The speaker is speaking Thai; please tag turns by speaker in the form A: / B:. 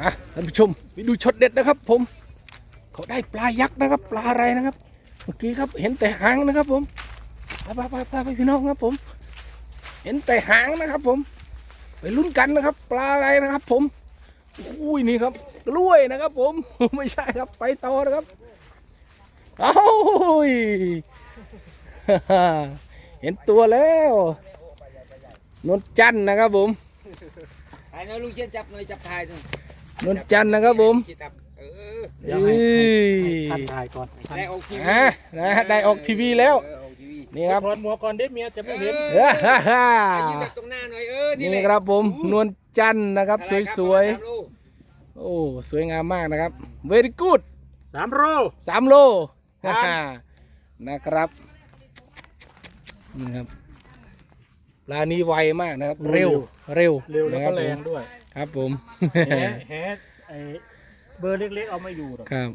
A: อะท่านผู้ชมไปดูช็อตเด็ดนะครับ ผม เขาได้ปลายักษ์นะครับ ปลาอะไรนะครับเมื่อกี้ครับเห็นแต่หางนะครับ ผมไปไปไปไปพี่น้องครับ ผม เห็นแต่หางนะครับ ผม ไปลุ้นกันนะครับ ปลาอะไรนะครับ ผมอุ้ยนี่ครับกล้วยนะครับ ผมไม่ใช่ครับไปต่อนะครับเอ้ยเห็นตัวแล้วนวลจันนะครับผม
B: ถ่ายน่อยลุงเชียนจับหน่อยจับถ่ายหน่อย
A: นวลจันทร์นะครับผม
B: จับเออ
C: เดี๋ยวให้
A: เอ้ย
C: ท่านถ่ายก่อนท่าน
B: ได้ออกทีวี
A: อะนะฮะได้ออกทีวีแล้ว
B: เออออกทีวี
A: นี่ครับ
C: ถอดหมวกก่อนเด็ดเมียจะไม่เห็น
B: เอ
A: เอ้
B: อ
A: อฮ่าฮ่า
B: ยืนแบบตรงหน้าหน่อยเออนี่
A: นี่
B: แหละ
A: ครับผมนวลจันทร์นะครับ
B: อะไรครับ
A: สวย
B: ประมาณสามโล
A: ๆโอ้ สวยงามมากนะครับ very good
C: สามโร
A: สามโล
C: ครับ
A: นะครับนี่ครับป ลานี้ไวมากนะครับ เร็วเร็ว
C: เร็วแล้ว
A: นะค
C: ก็
A: บ
C: แร
A: ผม
C: งด้วย
A: ครับผม
C: แหแหไอเบอร์เล็กๆเอาไม่อยู่หรอก
A: ครับ